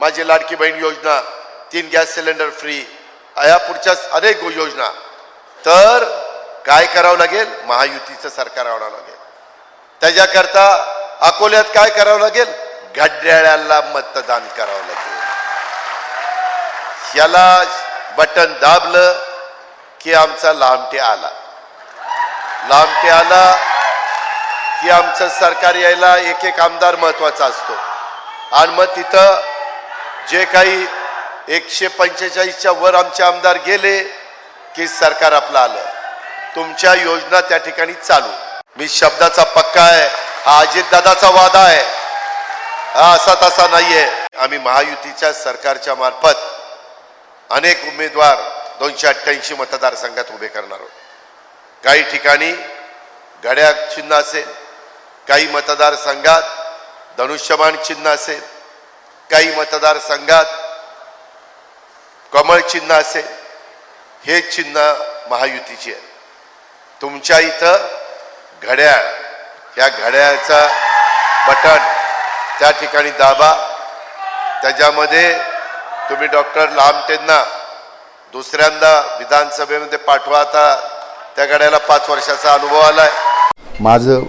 माझी लाडकी बहीण योजना तीन गॅस सिलेंडर फ्री या पुढच्या अनेक योजना. तर काय करावं लागेल? महायुतीचं सरकार आणावं लागेल. त्याच्याकरता अकोल्यात काय करावं लागेल? घड्याळ्याला मतदान करावं लागेल. याला बटन दाबलं की आमचा लांबटे आला. लांबटे आला की आमचं सरकार यायला एक एक आमदार महत्त्वाचा असतो. आणि मग तिथं जे काही एकशे पंचेचाळीसच्या वर आमचे आमदार गेले की सरकार आपलं आलं. तुमच्या योजना त्या ठिकाणी चालू. मी शब्दाचा पक्का आहे हा अजितदादाचा वादा आहे. हा असा तसा नाहीये. आम्ही महायुतीच्या सरकारच्या मार्फत अनेक उमेदवार दोनशे अठ्ठ्याऐंशी मतदारसंघात उभे करणार आहोत. काही ठिकाणी घड्या चिन्ह असेल काही मतदारसंघात धनुष्यबाण चिन्ह असेल काही मतदारसंघात कमळ चिन्ह असेल हे चिन्ह महायुतीचे आहे. तुमच्या इथं घड्याळ या घड्याळचा बटन त्या ठिकाणी दाबा. त्याच्यामध्ये तुम्ही डॉक्टर लामटेंना दुसऱ्यांदा विधानसभेमध्ये पाठवा. आता त्या घड्याला पाच वर्षाचा अनुभव आला आहे माझं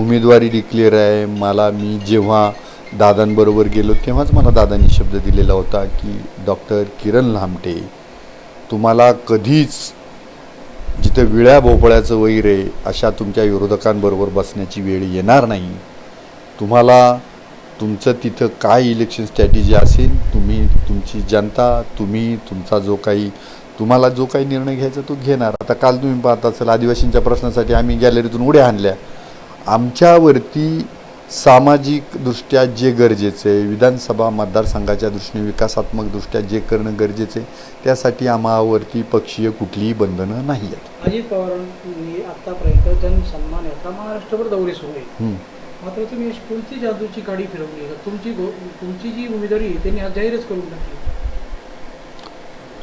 उमेदवारी डिक्लेअर आहे. मला मी जेव्हा दादांबरोबर गेलो तेव्हाच मला दादांनी शब्द दिलेला होता की डॉक्टर किरण लामटे तुम्हाला कधीच जिथं विळ्या भोपळ्याचं वैर आहे अशा तुमच्या विरोधकांबरोबर बसण्याची वेळ येणार नाही. तुम्हाला तुमचं तिथं काय इलेक्शन स्ट्रॅटेजी असेल तुम्ही तुमची जनता तुम्ही तुमचा जो काही तुम्हाला जो काही निर्णय घ्यायचा तो घेणार. आता काल तुम्ही पाहत असाल आदिवासींच्या प्रश्नासाठी आम्ही गॅलरीतून उड्या आणल्या. आमच्यावरती सामाजिकदृष्ट्या जे गरजेचं आहे विधानसभा मतदारसंघाच्या दृष्टीने विकासात्मकदृष्ट्या जे करणं गरजेचं आहे त्यासाठी आम्हावरती पक्षीय कुठलीही बंधनं नाही आहेत अजित पवारांनी आतापर्यंत जनसन्मान यात्रा महाराष्ट्रभर दौरे सुरू आहे. मात्र तुम्ही कोणती जादूची गाडी फिरवली? तुमची तुमची जी उमेदवारी आहे त्यांनी आज जाहीरच करून टाकली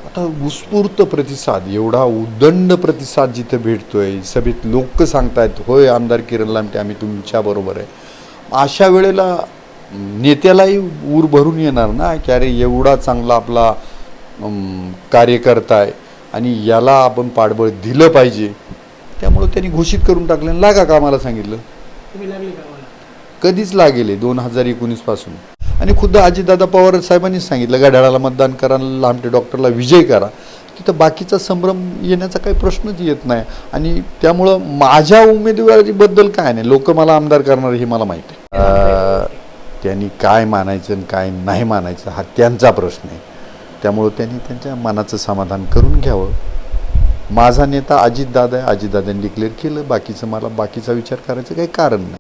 आता उत्स्फूर्त प्रतिसाद एवढा उदंड प्रतिसाद जिथे भेटतोय सभेत लोक सांगतायत होय आमदार किरण लामटे आम्ही तुमच्या बरोबर आहे अशा वेळेला नेत्यालाही ऊर भरून येणार ना की अरे एवढा चांगला आपला कार्यकर्ता आहे आणि याला आपण पाठबळ दिलं पाहिजे. त्यामुळं त्यांनी घोषित करून टाकलं आणि लागा कामाला सांगितलं? कधीच लागेले दोन हजार एकोणीसपासून आणि खुद्द अजितदादा पवार साहेबांनीच सांगितलं गाड्याला मतदान करा लांबटे डॉक्टरला विजय करा. तिथं बाकीचा संभ्रम येण्याचा काही प्रश्नच येत नाही. आणि त्यामुळं माझ्या उमेदवारीबद्दल काय नाही. लोक मला आमदार करणार हे मला माहीत आहे. त्यांनी काय मानायचं आणि काय नाही मानायचं हा त्यांचा प्रश्न आहे. त्यामुळं त्यांनी त्यांच्या मनाचं समाधान करून घ्यावं. माझा नेता अजितदादा आहे अजितदादांनी डिक्लेअर केलं बाकीचं मला बाकीचा विचार करायचं काही कारण नाही.